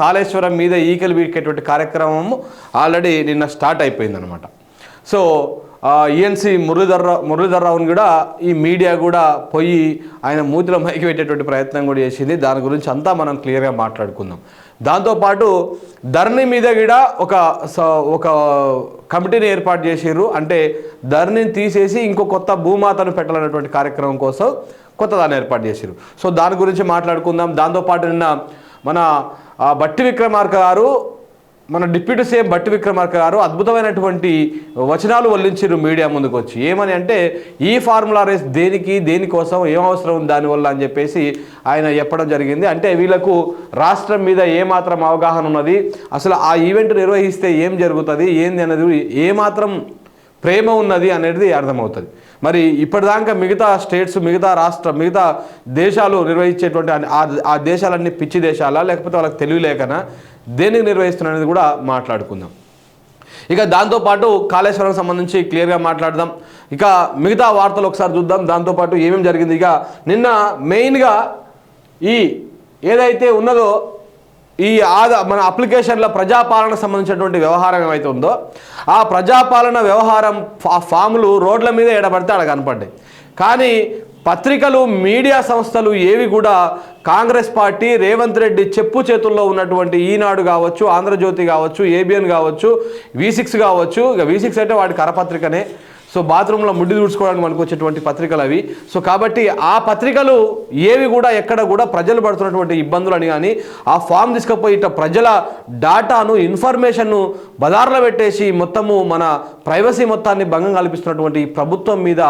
కాళేశ్వరం మీద ఈకలు వీకేటువంటి కార్యక్రమం ఆల్రెడీ నిన్న స్టార్ట్ అయిపోయింది అనమాట సో ఈఎన్సి మురళీధర్రావు మురళీధర్రావుని కూడా ఈ మీడియా కూడా పోయి ఆయన మూతిలో మైకి పెట్టేటువంటి ప్రయత్నం కూడా చేసింది. దాని గురించి అంతా మనం క్లియర్గా మాట్లాడుకుందాం. దాంతోపాటు ధర్ని మీద కూడా ఒక స- ఒక కమిటీని ఏర్పాటు చేసిర్రు. అంటే ధర్నిని తీసేసి ఇంకో కొత్త భూమాతను పెట్టాలనేటువంటి కార్యక్రమం కోసం కొత్త దాన్ని ఏర్పాటు చేసిర్రు. సో దాని గురించి మాట్లాడుకుందాం. దాంతోపాటు నిన్న మన ఆ, బట్టి విక్రమార్క గారు మన డిప్యూటీ సీఎం బట్టి విక్రమార్క గారు అద్భుతమైనటువంటి వచనాలు వల్లించారు మీడియా ముందుకు వచ్చి ఏమని అంటే ఈ ఫార్ములా రేస్ దేనికి దేనికోసం ఏం అవసరం ఉంది దానివల్ల అని చెప్పేసి ఆయన చెప్పడం జరిగింది. అంటే వీళ్ళకు రాష్ట్రం మీద ఏమాత్రం అవగాహన ఉన్నది అసలు ఆ ఈవెంట్ నిర్వహిస్తే ఏం జరుగుతుంది ఏంది అనేది ఏమాత్రం ప్రేమ ఉన్నది అనేది అర్థమవుతుంది. మరి ఇప్పటిదాకా మిగతా స్టేట్స్ మిగతా రాష్ట్ర మిగతా దేశాలు నిర్వహించేటువంటి ఆ- దేశాలన్నీ పిచ్చి దేశాలా లేకపోతే వాళ్ళకి తెలివి దేనికి దేనికి నిర్వహిస్తున్నది కూడా మాట్లాడుకుందాం. ఇక దాంతోపాటు కాళేశ్వరం సంబంధించి క్లియర్గా మాట్లాడదాం. ఇక మిగతా వార్తలు ఒకసారి చూద్దాం. దాంతోపాటు ఏమేమి జరిగింది? ఇక నిన్న మెయిన్గా ఈ ఏదైతే ఉన్నదో ఈ ఆదా మన అప్లికేషన్ల ప్రజాపాలన సంబంధించినటువంటి వ్యవహారం ఏమైతే ఉందో ఆ ప్రజాపాలన వ్యవహారం ఫా ఫాములు రోడ్ల మీద ఎడబడితే అక్కడ కనపడ్డాయి. కానీ పత్రికలు మీడియా సంస్థలు ఏవి కూడా కాంగ్రెస్ పార్టీ రేవంత్ రెడ్డి చెప్పు చేతుల్లో ఉన్నటువంటి ఈనాడు కావచ్చు ఆంధ్రజ్యోతి కావచ్చు ఏబిఎన్ కావచ్చు వి సిక్స్ కావచ్చు ఇక వి సిక్స్ అంటే వాటి కరపత్రికనే. సో బాత్రూంలో ముడ్డి తుడుచుకోవడానికి మనకు వచ్చేటువంటి పత్రికలు అవి. సో కాబట్టి ఆ పత్రికలు ఏవి కూడా ఎక్కడ కూడా ప్రజలు పడుతున్నటువంటి ఇబ్బందులని కానీ ఆ ఫామ్ తీసుకుపోయి ఇట్లా ప్రజల డాటాను ఇన్ఫర్మేషన్ను బజార్లో పెట్టేసి మొత్తము మన ప్రైవసీ మొత్తాన్ని భంగం కల్పిస్తున్నటువంటి ప్రభుత్వం మీద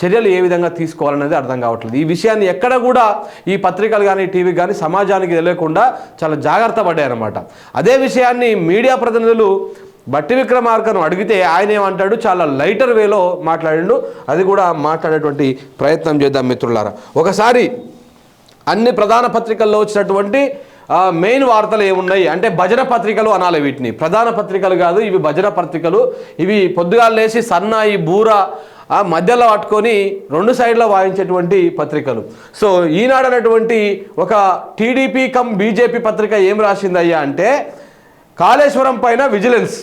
చర్యలు ఏ విధంగా తీసుకోవాలనేది అర్థం కావట్లేదు. ఈ విషయాన్ని ఎక్కడ కూడా ఈ పత్రికలు కానీ టీవీ కానీ సమాజానికి తెలియకుండా చాలా జాగ్రత్త పడ్డాయన్నమాట. అదే విషయాన్ని మీడియా ప్రతినిధులు బట్టి విక్రమార్కను అడిగితే ఆయన ఏమంటాడు చాలా లైటర్ వేలో మాట్లాడిండు. అది కూడా మాట్లాడేటువంటి ప్రయత్నం చేద్దాం మిత్రులారా. ఒకసారి అన్ని ప్రధాన పత్రికల్లో వచ్చినటువంటి మెయిన్ వార్తలు ఏమున్నాయి? అంటే భజన పత్రికలు అనాలి వీటిని. ప్రధాన పత్రికలు కాదు ఇవి భజన పత్రికలు. ఇవి పొద్దుగాలు లేచి సన్నాయి బూర ఆ మధ్యలో పట్టుకొని రెండు సైడ్లో వాయించేటువంటి పత్రికలు. సో ఈనాడు అనేటువంటి ఒక టీడీపీ కమ్ బీజేపీ పత్రిక ఏం రాసిందయ్యా అంటే కాళేశ్వరం పైన విజిలెన్స్.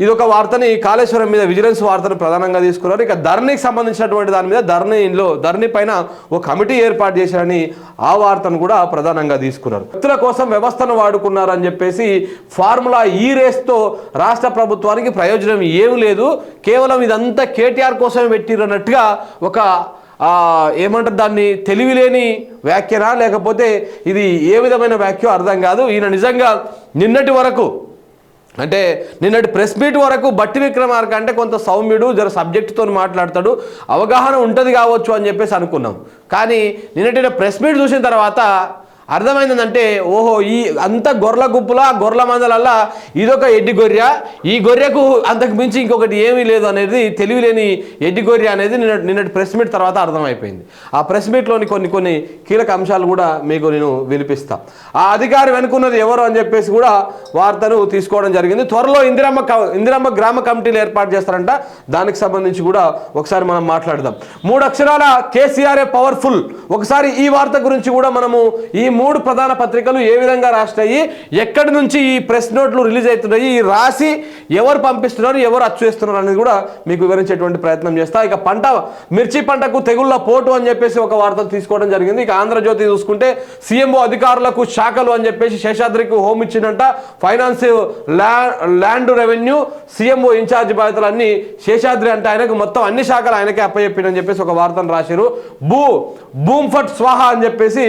ఇది ఒక వార్తని కాళేశ్వరం మీద విజిలెన్స్ వార్తను ప్రధానంగా తీసుకున్నారు. ఇక ధరణికి సంబంధించినటువంటి దాని మీద ధరణిలో ధరణి పైన ఒక కమిటీ ఏర్పాటు చేశారని ఆ వార్తను కూడా ప్రధానంగా తీసుకున్నారు. వ్యక్తుల కోసం వ్యవస్థను వాడుకున్నారని చెప్పేసి ఫార్ములా ఈ రేస్తో రాష్ట్ర ప్రభుత్వానికి ప్రయోజనం ఏమి లేదు. కేవలం ఇదంతా కేటీఆర్ కోసమే పెట్టిరు అన్నట్టుగా ఒక ఏమంటారు దాన్ని తెలివిలేని వ్యాఖ్యనా? లేకపోతే ఇది ఏ విధమైన వ్యాఖ్య అర్థం కాదు. ఈయన నిజంగా నిన్నటి వరకు అంటే నిన్నటి ప్రెస్ మీట్ వరకు బట్టి విక్రమార్క అంటే కొంత సౌమ్యుడు జర సబ్జెక్టుతో మాట్లాడతాడు అవగాహన ఉంటుంది కావచ్చు అని చెప్పేసి అనుకున్నాం. కానీ నిన్నటి ప్రెస్ మీట్ చూసిన తర్వాత అర్థమైందంటే ఓహో ఈ అంత గొర్రెల గుప్పుల గొర్రెల మందలల్లా ఇదొక ఎడ్డి గొర్రె. ఈ గొర్రెకు అంతకు మించి ఇంకొకటి ఏమీ లేదు అనేది తెలివిలేని ఎడ్డి గొర్రె అనేది నిన్న నిన్నటి ప్రెస్ మీట్ తర్వాత అర్థమైపోయింది. ఆ ప్రెస్ మీట్లోని కొన్ని కొన్ని కీలక అంశాలు కూడా మీకు నేను వినిపిస్తా. ఆ అధికారి వెనుకున్నది ఎవరు అని చెప్పేసి కూడా వార్తను తీసుకోవడం జరిగింది. త్వరలో ఇందిరమ్మ క- ఇందిరమ్మ గ్రామ కమిటీలు ఏర్పాటు చేస్తారంట. దానికి సంబంధించి కూడా ఒకసారి మనం మాట్లాడదాం. మూడు అక్షరాల కేసీఆర్ఏ పవర్ఫుల్. ఒకసారి ఈ వార్త గురించి కూడా మనము ఈ మూడు ప్రధాన పత్రికలు ఏ విధంగా రాస్తాయి ఎక్కడి నుంచి ఈ ప్రెస్ నోట్లు రిలీజ్ అవుతున్నాయి? ఈ రాసి ఎవరు పంపిస్తున్నారు ఎవరు అచ్చేస్తున్నారు అనేది కూడా మీకు వివరించేటువంటి ప్రయత్నం చేస్తా. ఇక పంట మిర్చి పంటకు తెగుళ్ళ పోటు అని చెప్పేసి ఒక వార్త తీసుకోవడం జరిగింది. ఇక ఆంధ్రజ్యోతి చూసుకుంటే సీఎంఓ అధికారులకు శాఖలు అని చెప్పేసి శేషాద్రికి home ఇచ్చిందంట. Finance land revenue CMO in charge బాధ్యతలన్నీ శేషాద్రి అంటే ఆయనకు మొత్తం అన్ని శాఖలు ఆయనకే అప్పచెప్పిందని చెప్పేసి ఒక వార్తను రాశారు. భూ భూమ్ఫట్ స్వాహ అని చెప్పేసి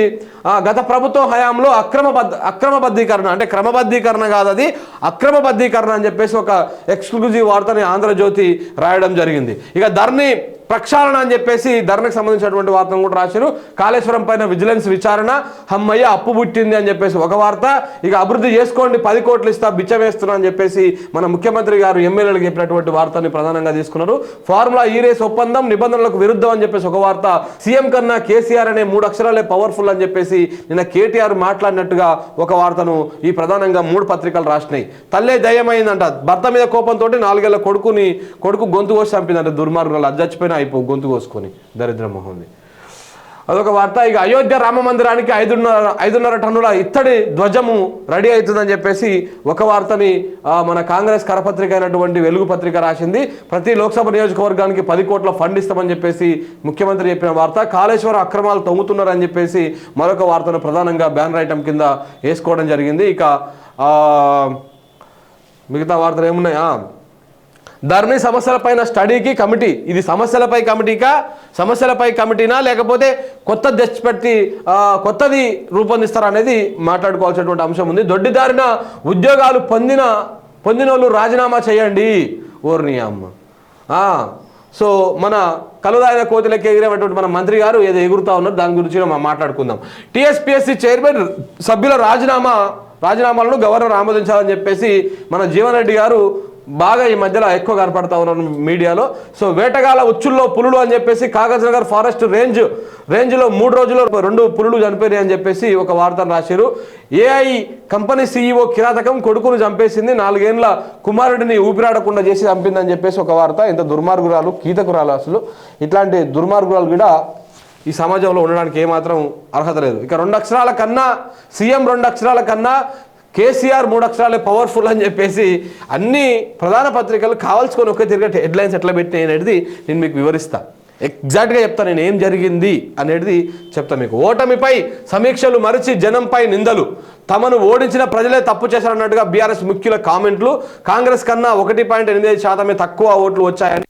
గత ప్రభుత్వం హయాంలో అక్రమబద్ధ అక్రమబద్ధీకరణ అంటే క్రమబద్ధీకరణ కాదు అది అక్రమబద్ధీకరణ అని చెప్పేసి ఒక ఎక్స్క్లూజివ్ వార్తని ఆంధ్రజ్యోతి రాయడం జరిగింది. ఇక ధర్ని ప్రక్షాళన అని చెప్పేసి ధర్నకు సంబంధించినటువంటి వార్తను కూడా రాశారు. కాళేశ్వరం పైన విజిలెన్స్ విచారణ. హమ్మయ్య అప్పు పుట్టింది అని చెప్పేసి ఒక వార్త. ఇక అభివృద్ధి చేసుకోండి పది కోట్లు ఇస్తా బిచ్చం వేస్తున్నా అని చెప్పేసి మన ముఖ్యమంత్రి గారు ఎమ్మెల్యేలకు చెప్పినటువంటి వార్తని ప్రధానంగా తీసుకున్నారు. ఫార్ములా ఈ రేస్ ఒప్పందం నిబంధనలకు విరుద్ధం అని చెప్పేసి ఒక వార్త. సీఎం కన్నా కేసీఆర్ అనే మూడు అక్షరాలే పవర్ఫుల్ అని చెప్పేసి నిన్న కేటీఆర్ మాట్లాడినట్టుగా ఒక వార్తను ఈ ప్రధానంగా మూడు పత్రికలు రాసినాయి. తల్లే దయమైందంట భర్త మీద కోపంతో నాలుగేళ్ళ కొడుకుని కొడుకు గొంతు కోసి చంపిందంట దుర్మార్గులు అది చచ్చిపోయినా అయిపో గొంతు కోసుకొని దరిద్ర మొహంది అదొక వార్త. ఇక అయోధ్య రామ మందిరానికి ఐదున్నర ఐదున్నర టన్నుల ఇత్తడి ధ్వజము రెడీ అవుతుందని చెప్పేసి ఒక వార్తని మన కాంగ్రెస్ కరపత్రిక అయినటువంటి వెలుగు పత్రిక రాసింది. ప్రతి లోక్సభ నియోజకవర్గానికి పది కోట్ల ఫండ్ ఇస్తామని చెప్పేసి ముఖ్యమంత్రి చెప్పిన వార్త. కాళేశ్వరం అక్రమాలు తొంగుతున్నారని చెప్పేసి మరొక వార్తను ప్రధానంగా బ్యానర్ ఐటమ్ కింద వేసుకోవడం జరిగింది. ఇక మిగతా వార్తలు ఏమున్నాయా? ధరణి సమస్యలపైన స్టడీకి కమిటీ. ఇది సమస్యలపై కమిటీకా? సమస్యలపై కమిటీనా? లేకపోతే కొత్త తెచ్చిపెట్టి పెట్టి కొత్తది రూపొందిస్తారా అనేది మాట్లాడుకోవాల్సినటువంటి అంశం ఉంది. దొడ్డిదారిన ఉద్యోగాలు పొందిన పొందిన వాళ్ళు రాజీనామా చేయండి. ఓర్ని అమ్మ సో మన కలుదాయన కోతిలకి ఎగిరేటువంటి మన మంత్రి గారు ఏదో ఎగురుతా ఉన్నారు. దాని గురించి మనం మాట్లాడుకుందాం. టీఎస్పీఎస్సీ చైర్మన్ సభ్యుల రాజీనామా రాజీనామాలను గవర్నర్ ఆమోదించాలని చెప్పేసి మన జీవన్ రెడ్డి గారు బాగా ఈ మధ్యలో ఎక్కువ కనపడతా ఉన్నారు మీడియాలో. సో వేటగాల ఉచ్చుల్లో పులులు అని చెప్పేసి కాగజ్ నగర్ ఫారెస్ట్ రేంజ్ రేంజ్లో మూడు రోజుల్లో రెండు పులులు చనిపోయినాయి అని చెప్పేసి ఒక వార్తను రాశారు. ఏఐ కంపెనీ సీఈఓ కిరాతకం కొడుకును చంపేసింది. నాలుగేండ్ల కుమారుడిని ఊపిరాడకుండా చేసి చంపిందని చెప్పేసి ఒక వార్త. ఇంత దుర్మార్గురాలు కీతకురాలు అసలు. ఇట్లాంటి దుర్మార్గురాలు కూడా ఈ సమాజంలో ఉండడానికి ఏమాత్రం అర్హత లేదు. ఇక రెండు అక్షరాల కన్నా సీఎం రెండు అక్షరాల కన్నా కేసీఆర్ మూడు అక్షరాలే పవర్ఫుల్ అని చెప్పేసి అన్ని ప్రధాన పత్రికలు కావాల్సుకొని ఒకే తిరిగి హెడ్లైన్స్ ఎట్లా పెట్టినాయి అనేది నేను మీకు వివరిస్తా. ఎగ్జాక్ట్గా చెప్తాను నేను ఏం జరిగింది అనేది చెప్తాను మీకు. ఓటమిపై సమీక్షలు మరిచి జనంపై నిందలు. తమను ఓడించిన ప్రజలే తప్పు చేశారన్నట్టుగా బీఆర్ఎస్ ముఖ్యుల కామెంట్లు. కాంగ్రెస్ కన్నా ఒకటి పాయింట్ ఎనిమిది శాతమే తక్కువ ఓట్లు వచ్చాయని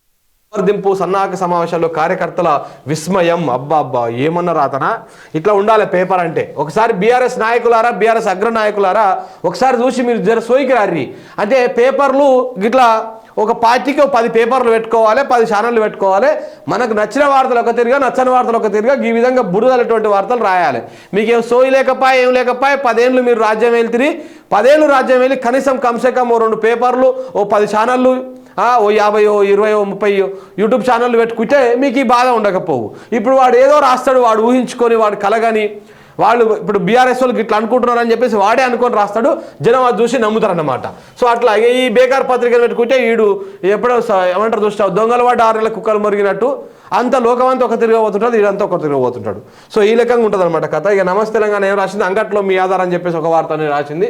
దింపు సన్నాహక సమావేశాల్లో కార్యకర్తల విస్మయం. అబ్బా అబ్బా ఏమన్నా రాతనా ఇట్లా ఉండాలి పేపర్ అంటే. ఒకసారి బీఆర్ఎస్ నాయకులారా బీఆర్ఎస్ అగ్ర నాయకులారా ఒకసారి చూసి మీరు జర సోయికి రారి అంటే పేపర్లు ఇట్లా ఒక పార్టీకి ఒక పది పేపర్లు పెట్టుకోవాలి పది ఛానళ్ళు పెట్టుకోవాలి. మనకు నచ్చిన వార్తలు ఒక తిరిగా నచ్చని వార్తలు ఒక తిరిగా ఈ విధంగా బురదలటువంటి వార్తలు రాయాలి. మీకు ఏం సోయి లేకపోయా ఏం లేకపోయా పదేళ్ళు మీరు రాజ్యం వెళ్తిరి. పదేళ్ళు రాజ్యం వెళ్ళి కనీసం కమ్సే కమ్ ఓ రెండు పేపర్లు ఓ పది ఛానళ్ళు ఓ యాభైయో ఇరవయో ఇరవై ముప్పై యూట్యూబ్ ఛానల్ పెట్టుకుంటే మీకు ఈ బాధ ఉండకపోవు. ఇప్పుడు వాడు ఏదో రాస్తాడు వాడు ఊహించుకొని వాడు కలగని వాళ్ళు ఇప్పుడు బీఆర్ఎస్ వాళ్ళకి ఇట్లా అనుకుంటున్నారు అని చెప్పేసి వాడే అనుకొని రాస్తాడు జనం అది చూసి నమ్ముతారన్నమాట. సో అట్లా ఈ బేకార్ పత్రికలు పెట్టుకుంటే వీడు ఎప్పుడో స- ఏమంటారు చూస్తావు దొంగల వాడు ఆరు నెలల కుక్కలు మురిగినట్టు అంత లోకమంతా ఒక తిరగబోతుంటాడు వీడంతా ఒక తిరగబోతుంటాడు సో ఈ లెక్కగా ఉంటుంది అనమాట కథ. ఇక నమస్తే తెలంగాణ ఏం రాసింది? అంగట్లో మీ ఆధారం అని చెప్పేసి ఒక వార్త అనేది రాసింది.